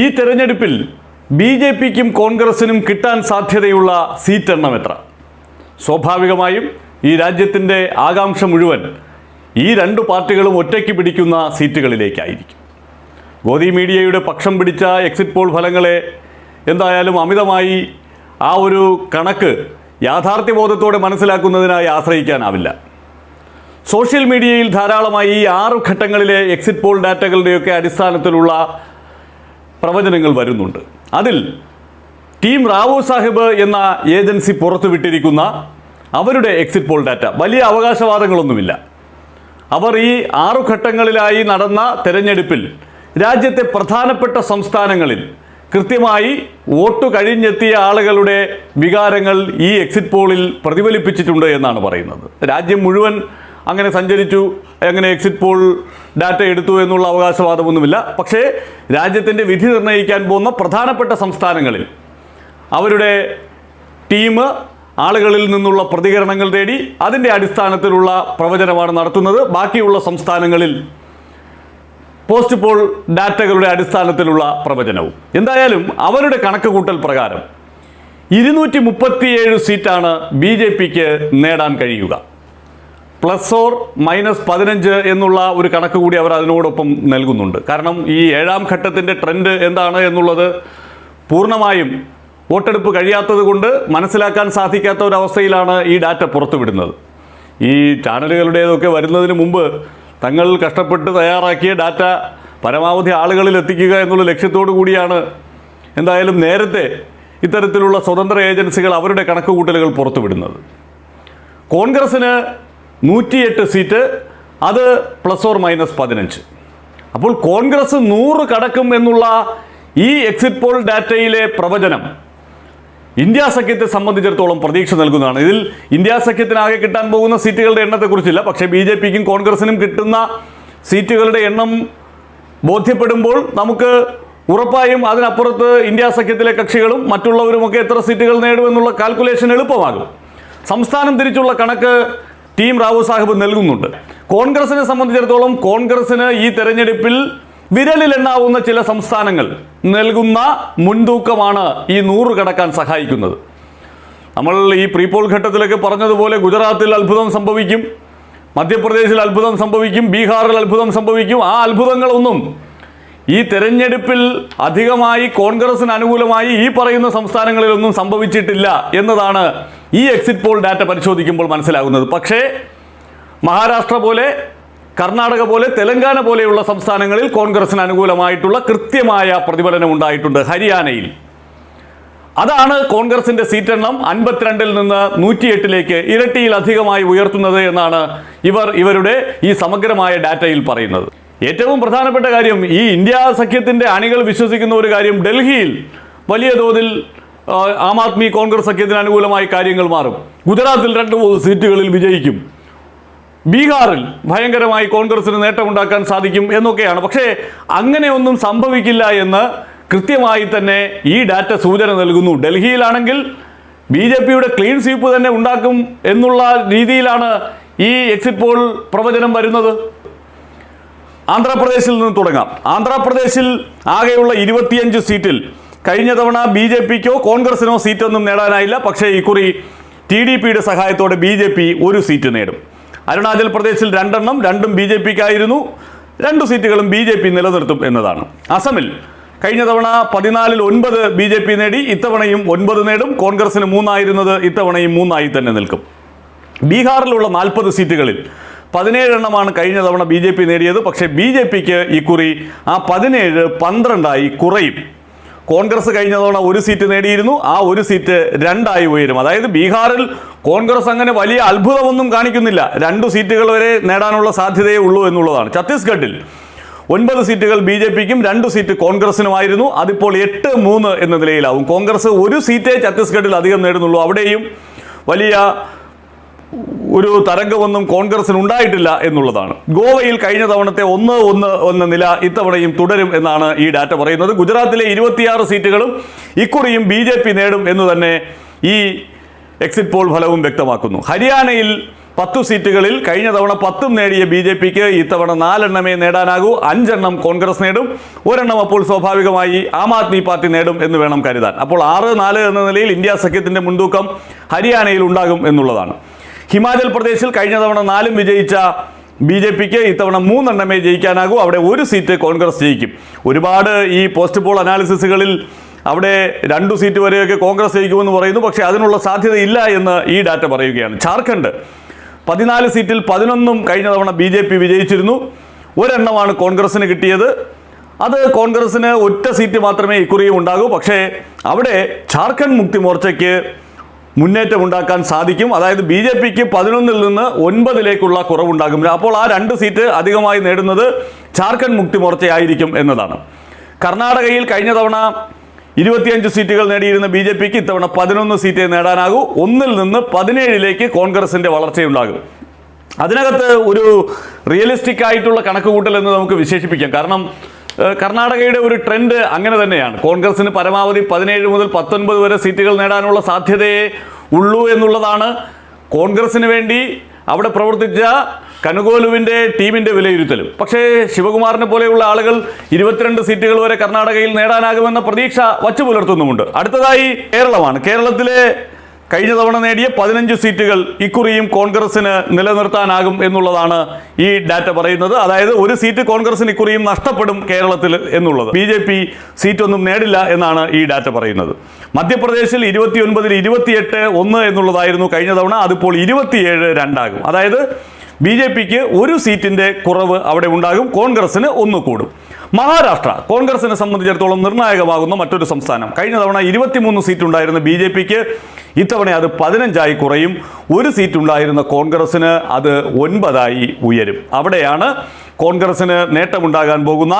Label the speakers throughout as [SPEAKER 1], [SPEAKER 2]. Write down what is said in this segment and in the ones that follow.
[SPEAKER 1] ഈ തെരഞ്ഞെടുപ്പിൽ B J പിക്കും കോൺഗ്രസിനും കിട്ടാൻ സാധ്യതയുള്ള സീറ്റ് എണ്ണം എത്ര സ്വാഭാവികമായും ഈ രാജ്യത്തിന്റെ ആകാംക്ഷ മുഴുവൻ ഈ രണ്ട് പാർട്ടികളും ഒറ്റയ്ക്ക് പിടിക്കുന്ന സീറ്റുകളിലേക്കായിരിക്കും. ഗോദി മീഡിയയുടെ പക്ഷം പിടിച്ച എക്സിറ്റ് പോൾ ഫലങ്ങളെ എന്തായാലും അമിതമായി ആ ഒരു കണക്ക് യാഥാർത്ഥ്യബോധത്തോടെ മനസ്സിലാക്കുന്നതിനായി ആശ്രയിക്കാനാവില്ല. സോഷ്യൽ മീഡിയയിൽ ധാരാളമായി ഈ ആറ് ഘട്ടങ്ങളിലെ എക്സിറ്റ് പോൾ ഡാറ്റകളുടെയൊക്കെ അടിസ്ഥാനത്തിലുള്ള പ്രവചനങ്ങൾ വരുന്നുണ്ട്. അതിൽ ടീം റാവു സാഹിബ് എന്ന ഏജൻസി പുറത്തുവിട്ടിരിക്കുന്ന അവരുടെ എക്സിറ്റ് പോൾ ഡാറ്റ വലിയ അവകാശവാദങ്ങളൊന്നുമില്ല. അവർ ഈ ആറു ഘട്ടങ്ങളിലായി നടന്ന തെരഞ്ഞെടുപ്പിൽ രാജ്യത്തെ പ്രധാനപ്പെട്ട സംസ്ഥാനങ്ങളിൽ കൃത്യമായി വോട്ട് കഴിഞ്ഞെത്തിയ ആളുകളുടെ വികാരങ്ങൾ ഈ എക്സിറ്റ് പോളിൽ പ്രതിഫലിപ്പിച്ചിട്ടുണ്ട് എന്നാണ് പറയുന്നത്. രാജ്യം മുഴുവൻ അങ്ങനെ സഞ്ചരിച്ചു അങ്ങനെ എക്സിറ്റ് പോൾ ഡാറ്റ എടുത്തു എന്നുള്ള അവകാശവാദമൊന്നുമില്ല. പക്ഷേ രാജ്യത്തിന്റെ വിധി നിർണയിക്കാൻ പോകുന്ന പ്രധാനപ്പെട്ട സംസ്ഥാനങ്ങളിൽ അവരുടെ ടീം ആളുകളിൽ നിന്നുള്ള പ്രതികരണങ്ങൾ തേടി അതിന്റെ അടിസ്ഥാനത്തിലുള്ള പ്രവചനമാണ് നടത്തുന്നത്. ബാക്കിയുള്ള സംസ്ഥാനങ്ങളിൽ പോസ്റ്റ് പോൾ ഡാറ്റകളുടെ അടിസ്ഥാനത്തിലുള്ള പ്രവചനവും. എന്തായാലും അവരുടെ കണക്ക് കൂട്ടൽ പ്രകാരം ഇരുന്നൂറ്റി മുപ്പത്തിയേഴ് സീറ്റാണ് ബി ജെ പിക്ക് നേടാൻ കഴിയുക. പ്ലസ് ഓർ മൈനസ് പതിനഞ്ച് എന്നുള്ള ഒരു കണക്ക് കൂടി അവർ അതിനോടൊപ്പം നൽകുന്നുണ്ട്. കാരണം ഈ ഏഴാം ഘട്ടത്തിന്റെ ട്രെൻഡ് എന്താണ് എന്നുള്ളത് പൂർണമായും വോട്ടെടുപ്പ് കഴിയാത്തത് കൊണ്ട് മനസ്സിലാക്കാൻ സാധിക്കാത്ത ഒരവസ്ഥയിലാണ് ഈ ഡാറ്റ പുറത്തുവിടുന്നത്. ഈ ചാനലുകളുടേതൊക്കെ വരുന്നതിന് മുമ്പ് തങ്ങൾ കഷ്ടപ്പെട്ട് തയ്യാറാക്കിയ ഡാറ്റ പരമാവധി ആളുകളിൽ എത്തിക്കുക എന്നുള്ള ലക്ഷ്യത്തോടു കൂടിയാണ് എന്തായാലും നേരത്തെ ഇത്തരത്തിലുള്ള സ്വതന്ത്ര ഏജൻസികൾ അവരുടെ കണക്കുകൂട്ടലുകൾ പുറത്തുവിടുന്നത്. കോൺഗ്രസ്സിന് നൂറ്റിയെട്ട് സീറ്റ് അത് പ്ലസ് ഓർ മൈനസ് പതിനഞ്ച്. അപ്പോൾ കോൺഗ്രസ് നൂറ് കടക്കും എന്നുള്ള ഈ എക്സിറ്റ് പോൾ ഡാറ്റയിലെ പ്രവചനം ഇന്ത്യ സഖ്യത്തെ സംബന്ധിച്ചിടത്തോളം പ്രതീക്ഷ നൽകുന്നതാണ്. ഇതിൽ ഇന്ത്യ സഖ്യത്തിനാകെ കിട്ടാൻ പോകുന്ന സീറ്റുകളുടെ എണ്ണത്തെക്കുറിച്ചില്ല പക്ഷേ ബി ജെ പിക്കും കോൺഗ്രസിനും കിട്ടുന്ന സീറ്റുകളുടെ എണ്ണം ബോധ്യപ്പെടുമ്പോൾ നമുക്ക് ഉറപ്പായും അതിനപ്പുറത്ത് ഇന്ത്യ സഖ്യത്തിലെ കക്ഷികളും മറ്റുള്ളവരുമൊക്കെ എത്ര സീറ്റുകൾ നേടുമെന്നുള്ള കാൽക്കുലേഷൻ എളുപ്പമാകും. സംസ്ഥാനം തിരിച്ചുള്ള കണക്ക് ടീം റാവു സാഹിബ് നൽകുന്നുണ്ട്. കോൺഗ്രസിനെ സംബന്ധിച്ചിടത്തോളം കോൺഗ്രസിന് ഈ തെരഞ്ഞെടുപ്പിൽ വിരലിലെണ്ണാവുന്ന ചില സംസ്ഥാനങ്ങൾ നൽകുന്ന മുൻതൂക്കമാണ് ഈ നൂറ് കടക്കാൻ സഹായിക്കുന്നത്. നമ്മൾ ഈ പ്രീപോൾ ഘട്ടത്തിലൊക്കെ പറഞ്ഞതുപോലെ ഗുജറാത്തിൽ അത്ഭുതം സംഭവിക്കും മധ്യപ്രദേശിൽ അത്ഭുതം സംഭവിക്കും ബീഹാറിൽ അത്ഭുതം സംഭവിക്കും. ആ അത്ഭുതങ്ങളൊന്നും ഈ തെരഞ്ഞെടുപ്പിൽ അധികമായി കോൺഗ്രസിന് അനുകൂലമായി ഈ പറയുന്ന സംസ്ഥാനങ്ങളിലൊന്നും സംഭവിച്ചിട്ടില്ല എന്നതാണ് ഈ എക്സിറ്റ് പോൾ ഡാറ്റ പരിശോധിക്കുമ്പോൾ മനസ്സിലാകുന്നത്. പക്ഷേ മഹാരാഷ്ട്ര പോലെ കർണാടക പോലെ തെലങ്കാന പോലെയുള്ള സംസ്ഥാനങ്ങളിൽ കോൺഗ്രസിന് അനുകൂലമായിട്ടുള്ള കൃത്യമായ പ്രതിഫലനം ഉണ്ടായിട്ടുണ്ട് ഹരിയാനയിൽ. അതാണ് കോൺഗ്രസിന്റെ സീറ്റെണ്ണം അൻപത്തിരണ്ടിൽ നിന്ന് നൂറ്റിയെട്ടിലേക്ക് ഇരട്ടിയിലധികമായി ഉയർത്തുന്നത് എന്നാണ് ഇവർ ഇവരുടെ ഈ സമഗ്രമായ ഡാറ്റയിൽ പറയുന്നത്. ഏറ്റവും പ്രധാനപ്പെട്ട കാര്യം ഈ ഇന്ത്യ സഖ്യത്തിന്റെ അണികൾ വിശ്വസിക്കുന്ന ഒരു കാര്യം ഡൽഹിയിൽ വലിയ തോതിൽ ആ, ആദ്മി കോൺഗ്രസ് സഖ്യത്തിന് അനുകൂലമായി കാര്യങ്ങൾ മാറും. ഗുജറാത്തിൽ രണ്ട് മൂന്ന് സീറ്റുകളിൽ വിജയിക്കും. ബീഹാറിൽ ഭയങ്കരമായി കോൺഗ്രസിന് നേട്ടമുണ്ടാക്കാൻ സാധിക്കും എന്നൊക്കെയാണ്. പക്ഷേ അങ്ങനെയൊന്നും സംഭവിക്കില്ല എന്ന് കൃത്യമായി തന്നെ ഈ ഡാറ്റ സൂചന നൽകുന്നു. ഡൽഹിയിലാണെങ്കിൽ ബി ജെ പിയുടെ ക്ലീൻ സ്വീപ്പ് തന്നെ ഉണ്ടാക്കും എന്നുള്ള രീതിയിലാണ് ഈ എക്സിറ്റ് പോൾ പ്രവചനം വരുന്നത്. ആന്ധ്രാപ്രദേശിൽ നിന്ന് തുടങ്ങാം. ആന്ധ്രാപ്രദേശിൽ ആകെയുള്ള ഇരുപത്തിയഞ്ച് സീറ്റിൽ കഴിഞ്ഞ തവണ ബി ജെ പിക്കോ കോൺഗ്രസിനോ സീറ്റൊന്നും നേടാനായില്ല. പക്ഷേ ഇക്കുറി ടി ഡി പിയുടെ സഹായത്തോടെ ബി ജെ പി ഒരു സീറ്റ് നേടും. അരുണാചൽ പ്രദേശിൽ രണ്ടെണ്ണം രണ്ടും ബി ജെ പിക്കായിരുന്നു. രണ്ട് സീറ്റുകളും ബി ജെ പി നിലനിർത്തും എന്നതാണ്. അസമിൽ കഴിഞ്ഞ തവണ പതിനാലിൽ ഒൻപത് ബി ജെ പി നേടി ഇത്തവണയും ഒൻപത് നേടും. കോൺഗ്രസിന് മൂന്നായിരുന്നത് ഇത്തവണയും മൂന്നായി തന്നെ നിൽക്കും. ബീഹാറിലുള്ള നാൽപ്പത് സീറ്റുകളിൽ പതിനേഴെണ്ണമാണ് കഴിഞ്ഞ തവണ ബി ജെ പി നേടിയത്. പക്ഷേ ബി ജെ പിക്ക് ഇക്കുറി ആ പതിനേഴ് പന്ത്രണ്ടായി കുറയും. കോൺഗ്രസ് കഴിഞ്ഞ തവണ ഒരു സീറ്റ് നേടിയിരുന്നു. ആ ഒരു സീറ്റ് രണ്ടായി ഉയരും. അതായത് ബീഹാറിൽ കോൺഗ്രസ് അങ്ങനെ വലിയ അത്ഭുതമൊന്നും കാണിക്കുന്നില്ല. രണ്ടു സീറ്റുകൾ വരെ നേടാനുള്ള സാധ്യതയേ ഉള്ളൂ എന്നുള്ളതാണ്. ഛത്തീസ്ഗഡിൽ ഒൻപത് സീറ്റുകൾ ബി ജെ പിക്കും രണ്ട് സീറ്റ് കോൺഗ്രസിനുമായിരുന്നു. അതിപ്പോൾ എട്ട് മൂന്ന് എന്ന നിലയിലാവും. കോൺഗ്രസ് ഒരു സീറ്റേ ഛത്തീസ്ഗഡിൽ അധികം നേടുന്നുള്ളൂ. അവിടെയും വലിയ ഒരു തരംഗമൊന്നും കോൺഗ്രസിന് ഉണ്ടായിട്ടില്ല എന്നുള്ളതാണ്. ഗോവയിൽ കഴിഞ്ഞ തവണത്തെ ഒന്ന് ഒന്ന് എന്ന നില ഇത്തവണയും തുടരും എന്നാണ് ഈ ഡാറ്റ പറയുന്നത്. ഗുജറാത്തിലെ ഇരുപത്തിയാറ് സീറ്റുകളും ഇക്കുറിയും ബി ജെ പി നേടും എന്ന് തന്നെ ഈ എക്സിറ്റ് പോൾ ഫലവും വ്യക്തമാക്കുന്നു. ഹരിയാനയിൽ പത്തു സീറ്റുകളിൽ കഴിഞ്ഞ തവണ പത്തും നേടിയ ബി ജെ പിക്ക് ഇത്തവണ നാലെണ്ണമേ നേടാനാകൂ. അഞ്ചെണ്ണം കോൺഗ്രസ് നേടും. ഒരെണ്ണം അപ്പോൾ സ്വാഭാവികമായി ആം ആദ്മി പാർട്ടി നേടും എന്ന് വേണം കരുതാൻ. അപ്പോൾ ആറ് നാല് എന്ന നിലയിൽ ഇന്ത്യ സഖ്യത്തിന്റെ മുൻതൂക്കം ഹരിയാനയിൽ ഉണ്ടാകും എന്നുള്ളതാണ്. ഹിമാചൽ പ്രദേശിൽ കഴിഞ്ഞ തവണ നാലും വിജയിച്ച ബി ജെ പിക്ക് ഇത്തവണ മൂന്നെണ്ണമേ ജയിക്കാനാകൂ. അവിടെ ഒരു സീറ്റ് കോൺഗ്രസ് ജയിക്കും. ഒരുപാട് ഈ പോസ്റ്റ് പോൾ അനാലിസിസുകളിൽ അവിടെ രണ്ടു സീറ്റ് വരെയൊക്കെ കോൺഗ്രസ് ജയിക്കുമെന്ന് പറയുന്നു. പക്ഷേ അതിനുള്ള സാധ്യതയില്ല എന്ന് ഈ ഡാറ്റ പറയുകയാണ്. ജാർഖണ്ഡ് പതിനാല് സീറ്റിൽ പതിനൊന്നും കഴിഞ്ഞ തവണ ബി ജെ പി വിജയിച്ചിരുന്നു. ഒരെണ്ണമാണ് കോൺഗ്രസിന് കിട്ടിയത്. അത് കോൺഗ്രസിന് ഒറ്റ സീറ്റ് മാത്രമേ ഇക്കുറിയും ഉണ്ടാകൂ. പക്ഷേ അവിടെ ജാർഖണ്ഡ് മുക്തി മോർച്ചയ്ക്ക് മുന്നേറ്റം ഉണ്ടാക്കാൻ സാധിക്കും. അതായത് ബി ജെ പിക്ക് പതിനൊന്നിൽ നിന്ന് ഒൻപതിലേക്കുള്ള കുറവുണ്ടാകും. അപ്പോൾ ആ രണ്ട് സീറ്റ് അധികമായി നേടുന്നത് ജാർഖണ്ഡ് മുക്തി മോർച്ചയായിരിക്കും എന്നതാണ്. കർണാടകയിൽ കഴിഞ്ഞ തവണ ഇരുപത്തിയഞ്ച് സീറ്റുകൾ നേടിയിരുന്ന ബി ജെ പിക്ക് ഇത്തവണ പതിനൊന്ന് സീറ്റേ നേടാനാകൂ. ഒന്നിൽ നിന്ന് പതിനേഴിലേക്ക് കോൺഗ്രസിന്റെ വളർച്ചയുണ്ടാകും. അതിനകത്ത് ഒരു റിയലിസ്റ്റിക് ആയിട്ടുള്ള കണക്കുകൂട്ടൽ എന്ന് നമുക്ക് വിശേഷിപ്പിക്കാം. കാരണം കർണാടകയുടെ ഒരു ട്രെൻഡ് അങ്ങനെ തന്നെയാണ്. കോൺഗ്രസിന് പരമാവധി പതിനേഴ് മുതൽ പത്തൊൻപത് വരെ സീറ്റുകൾ നേടാനുള്ള സാധ്യതയെ ഉള്ളൂ എന്നുള്ളതാണ് കോൺഗ്രസിന് വേണ്ടി അവിടെ പ്രവർത്തിച്ച കനുകോലുവിന്റെ ടീമിന്റെ വിലയിരുത്തലും. പക്ഷേ ശിവകുമാറിനെ പോലെയുള്ള ആളുകൾ ഇരുപത്തിരണ്ട് സീറ്റുകൾ വരെ കർണാടകയിൽ നേടാനാകുമെന്ന പ്രതീക്ഷ വച്ചു പുലർത്തുന്നുമുണ്ട് അടുത്തതായി കേരളമാണ്. കേരളത്തിലെ കഴിഞ്ഞ തവണ നേടിയ പതിനഞ്ച് സീറ്റുകൾ ഇക്കുറിയും കോൺഗ്രസിന് നിലനിർത്താനാകും എന്നുള്ളതാണ് ഈ ഡാറ്റ പറയുന്നത്. അതായത് ഒരു സീറ്റ് കോൺഗ്രസിന് ഇക്കുറിയും നഷ്ടപ്പെടും കേരളത്തിൽ എന്നുള്ളത്. ബി ജെ പി സീറ്റൊന്നും നേടില്ല എന്നാണ് ഈ ഡാറ്റ പറയുന്നത്. മധ്യപ്രദേശിൽ ഇരുപത്തിയൊൻപതിൽ ഇരുപത്തിയെട്ട് ഒന്ന് എന്നുള്ളതായിരുന്നു കഴിഞ്ഞ തവണ. അതിപ്പോൾ ഇരുപത്തിയേഴ് രണ്ടാകും. അതായത് ബി ജെ പിക്ക് ഒരു സീറ്റിന്റെ കുറവ് അവിടെ ഉണ്ടാകും. കോൺഗ്രസിന് ഒന്ന് കൂടും. മഹാരാഷ്ട്ര കോൺഗ്രസിനെ സംബന്ധിച്ചിടത്തോളം നിർണായകമാകുന്ന മറ്റൊരു സംസ്ഥാനം. കഴിഞ്ഞ തവണ ഇരുപത്തിമൂന്ന് സീറ്റ് ഉണ്ടായിരുന്ന ബി ജെ പിക്ക് ഇത്തവണ അത് പതിനഞ്ചായി കുറയും. ഒരു സീറ്റ് ഉണ്ടായിരുന്ന കോൺഗ്രസിന് അത് ഒൻപതായി ഉയരും. അവിടെയാണ് കോൺഗ്രസിന് നേട്ടമുണ്ടാകാൻ പോകുന്ന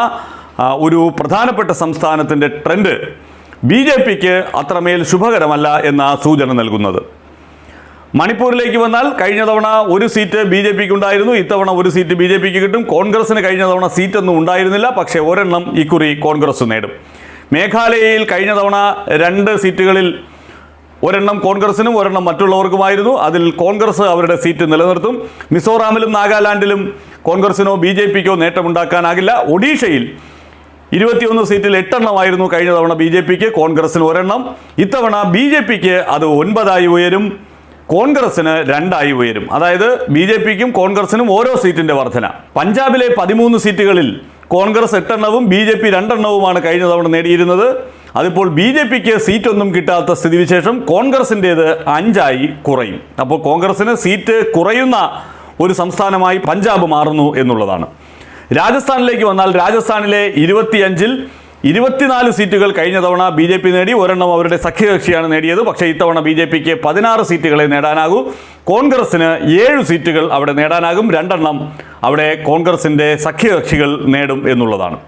[SPEAKER 1] ഒരു പ്രധാനപ്പെട്ട സംസ്ഥാനത്തിന്റെ ട്രെൻഡ്. ബി ജെ പിക്ക് അത്രമേൽ ശുഭകരമല്ല എന്ന സൂചന നൽകുന്നത്. മണിപ്പൂരിലേക്ക് വന്നാൽ കഴിഞ്ഞ തവണ ഒരു സീറ്റ് ബി ജെ പിക്ക് ഉണ്ടായിരുന്നു. ഇത്തവണ ഒരു സീറ്റ് ബി ജെ പിക്ക് കിട്ടും. കോൺഗ്രസിന് കഴിഞ്ഞ തവണ സീറ്റൊന്നും ഉണ്ടായിരുന്നില്ല. പക്ഷേ ഒരെണ്ണം ഇക്കുറി കോൺഗ്രസ് നേടും. മേഘാലയയിൽ കഴിഞ്ഞ തവണ രണ്ട് സീറ്റുകളിൽ ഒരെണ്ണം കോൺഗ്രസിനും ഒരെണ്ണം മറ്റുള്ളവർക്കുമായിരുന്നു. അതിൽ കോൺഗ്രസ് അവരുടെ സീറ്റ് നിലനിർത്തും. മിസോറാമിലും നാഗാലാൻഡിലും കോൺഗ്രസിനോ ബി ജെ പിക്കോ നേട്ടമുണ്ടാക്കാനാകില്ല. ഒഡീഷയിൽ ഇരുപത്തിയൊന്ന് സീറ്റിൽ എട്ടെണ്ണമായിരുന്നു കഴിഞ്ഞ തവണ ബി ജെ പിക്ക് കോൺഗ്രസിന് ഒരെണ്ണം. ഇത്തവണ ബി ജെ പിക്ക് അത് ഒൻപതായി ഉയരും. കോൺഗ്രസിന് രണ്ടായി ഉയരും. അതായത് ബി ജെ പിക്കും കോൺഗ്രസിനും ഓരോ സീറ്റിന്റെ വർധന. പഞ്ചാബിലെ പതിമൂന്ന് സീറ്റുകളിൽ കോൺഗ്രസ് എട്ടെണ്ണവും ബി ജെ പി രണ്ടെണ്ണവുമാണ് കഴിഞ്ഞ തവണ നേടിയിരുന്നത്. അതിപ്പോൾ ബി ജെ പിക്ക് സീറ്റൊന്നും കിട്ടാത്ത സ്ഥിതിവിശേഷം കോൺഗ്രസിന്റേത് അഞ്ചായി കുറയും. അപ്പോൾ കോൺഗ്രസിന് സീറ്റ് കുറയുന്ന ഒരു സംസ്ഥാനമായി പഞ്ചാബ് മാറുന്നു എന്നുള്ളതാണ്. രാജസ്ഥാനിലേക്ക് വന്നാൽ രാജസ്ഥാനിലെ ഇരുപത്തിയഞ്ചിൽ ഇരുപത്തിനാല് സീറ്റുകൾ കഴിഞ്ഞ തവണ ബി ജെ പി നേടി ഒരെണ്ണം അവരുടെ സഖ്യകക്ഷിയാണ് നേടിയത്. പക്ഷേ ഇത്തവണ ബി ജെ പിക്ക് പതിനാറ് സീറ്റുകളെ നേടാനാകൂ. കോൺഗ്രസിന് ഏഴ് സീറ്റുകൾ അവിടെ നേടാനാകും. രണ്ടെണ്ണം അവിടെ കോൺഗ്രസിന്റെ സഖ്യകക്ഷികൾ നേടും എന്നുള്ളതാണ്.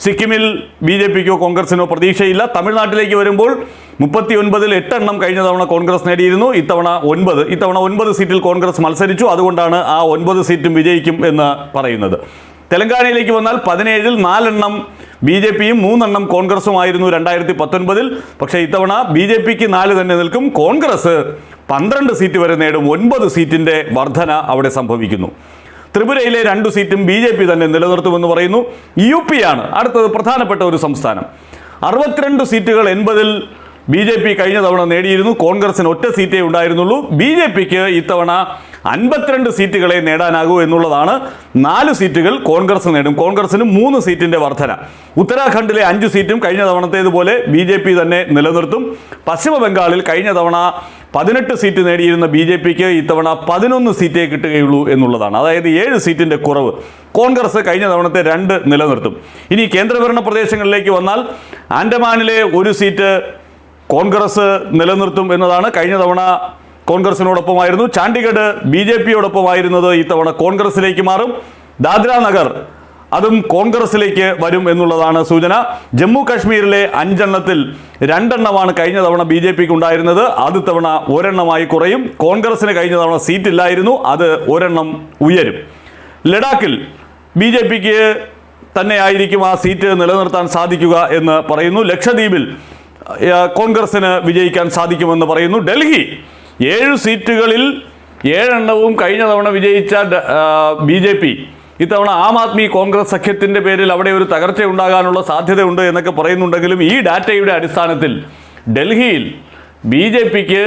[SPEAKER 1] സിക്കിമിൽ ബി ജെ പിക്കോ കോൺഗ്രസിനോ പ്രതീക്ഷയില്ല. തമിഴ്നാട്ടിലേക്ക് വരുമ്പോൾ മുപ്പത്തി ഒൻപതിൽ എട്ടെണ്ണം കഴിഞ്ഞ തവണ കോൺഗ്രസ് നേടിയിരുന്നു. ഇത്തവണ ഒൻപത്. ഇത്തവണ ഒൻപത് സീറ്റിൽ കോൺഗ്രസ് മത്സരിച്ചു. അതുകൊണ്ടാണ് ആ ഒൻപത് സീറ്റും വിജയിക്കും എന്ന് പറയുന്നത്. തെലങ്കാനയിലേക്ക് വന്നാൽ പതിനേഴിൽ നാലെണ്ണം ബി ജെ പിയും മൂന്നെണ്ണം കോൺഗ്രസുമായിരുന്നു രണ്ടായിരത്തി പത്തൊൻപതിൽ പക്ഷേ ഇത്തവണ ബി ജെ പിക്ക് നാല് തന്നെ നിൽക്കും. കോൺഗ്രസ് പന്ത്രണ്ട് സീറ്റ് വരെ നേടും. ഒൻപത് സീറ്റിന്റെ വർധന അവിടെ സംഭവിക്കുന്നു. ത്രിപുരയിലെ രണ്ടു സീറ്റും ബി ജെ പി തന്നെ നിലനിർത്തുമെന്ന് പറയുന്നു. യു പി ആണ് അടുത്തത് പ്രധാനപ്പെട്ട ഒരു സംസ്ഥാനം. അറുപത്തിരണ്ട് സീറ്റുകൾ എൺപതിൽ ബി ജെ പി കഴിഞ്ഞ തവണ നേടിയിരുന്നു. കോൺഗ്രസിന് ഒറ്റ സീറ്റേ ഉണ്ടായിരുന്നുള്ളൂ. ബി ജെ പിക്ക് ഇത്തവണ അൻപത്തിരണ്ട് സീറ്റുകളെ നേടാനാകൂ എന്നുള്ളതാണ്. നാല് സീറ്റുകൾ കോൺഗ്രസ് നേടും. കോൺഗ്രസിന് മൂന്ന് സീറ്റിന്റെ വർധന. ഉത്തരാഖണ്ഡിലെ അഞ്ച് സീറ്റും കഴിഞ്ഞ തവണത്തേതുപോലെ ബി ജെ പി തന്നെ നിലനിർത്തും. പശ്ചിമ ബംഗാളിൽ കഴിഞ്ഞ തവണ പതിനെട്ട് സീറ്റ് നേടിയിരുന്ന ബി ജെ പിക്ക് ഇത്തവണ പതിനൊന്ന് സീറ്റേ കിട്ടുകയുള്ളൂ എന്നുള്ളതാണ്. അതായത് ഏഴ് സീറ്റിന്റെ കുറവ് കോൺഗ്രസ് കഴിഞ്ഞ തവണത്തെ രണ്ട് നിലനിർത്തും. ഇനി കേന്ദ്രഭരണ പ്രദേശങ്ങളിലേക്ക് വന്നാൽ ആൻഡമാനിലെ ഒരു സീറ്റ് കോൺഗ്രസ് നിലനിർത്തും എന്നതാണ് കഴിഞ്ഞ തവണ കോൺഗ്രസിനോടൊപ്പമായിരുന്നു. ചാണ്ടിഗഡ് ബി ജെ പിയോടൊപ്പമായിരുന്നത് ഇത്തവണ കോൺഗ്രസിലേക്ക് മാറും. ദാദ്ര നഗർ അതും കോൺഗ്രസിലേക്ക് വരും എന്നുള്ളതാണ് സൂചന. ജമ്മു കാശ്മീരിലെ അഞ്ചെണ്ണത്തിൽ രണ്ടെണ്ണമാണ് കഴിഞ്ഞ തവണ ബി ജെ പിക്ക് ഉണ്ടായിരുന്നത് അത് തവണ ഒരെണ്ണമായി കുറയും. കോൺഗ്രസിന് കഴിഞ്ഞ തവണ സീറ്റ് ഇല്ലായിരുന്നു അത് ഒരെണ്ണം ഉയരും. ലഡാക്കിൽ ബി ജെ പിക്ക് തന്നെയായിരിക്കും ആ സീറ്റ് നിലനിർത്താൻ സാധിക്കുക എന്ന് പറയുന്നു. ലക്ഷദ്വീപിൽ കോൺഗ്രസിന് വിജയിക്കാൻ സാധിക്കുമെന്ന് പറയുന്നു. ഡൽഹി ഏഴ് സീറ്റുകളിൽ ഏഴെണ്ണവും കഴിഞ്ഞ തവണ വിജയിച്ച ബി ജെ പി. ഇത്തവണ ആം ആദ്മി കോൺഗ്രസ് സഖ്യത്തിന്റെ പേരിൽ അവിടെ ഒരു തകർച്ച ഉണ്ടാകാനുള്ള സാധ്യതയുണ്ട് എന്നൊക്കെ പറയുന്നുണ്ടെങ്കിലും ഈ ഡാറ്റയുടെ അടിസ്ഥാനത്തിൽ ഡൽഹിയിൽ ബി ജെ പിക്ക്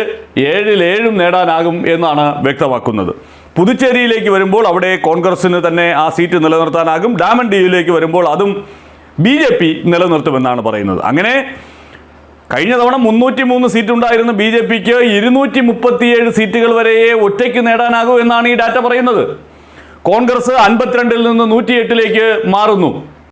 [SPEAKER 1] ഏഴിൽ ഏഴും നേടാനാകും എന്നാണ് വ്യക്തമാക്കുന്നത്. പുതുച്ചേരിയിലേക്ക് വരുമ്പോൾ അവിടെ കോൺഗ്രസിന് തന്നെ ആ സീറ്റ് നിലനിർത്താനാകും. ഡാമൻ ഡിയിലേക്ക് വരുമ്പോൾ അതും ബി ജെ പി നിലനിർത്തുമെന്നാണ് പറയുന്നത്. അങ്ങനെ കഴിഞ്ഞ തവണ മുന്നൂറ്റി മൂന്ന് സീറ്റ് ഉണ്ടായിരുന്ന ബി ജെ പിക്ക് ഇരുന്നൂറ്റി മുപ്പത്തിയേഴ് സീറ്റുകൾ വരെയേ ഒറ്റയ്ക്ക് നേടാനാകൂ എന്നാണ് ഈ ഡാറ്റ പറയുന്നത്. കോൺഗ്രസ് അൻപത്തിരണ്ടിൽ നിന്ന് നൂറ്റിയെട്ടിലേക്ക് മാറുന്നു.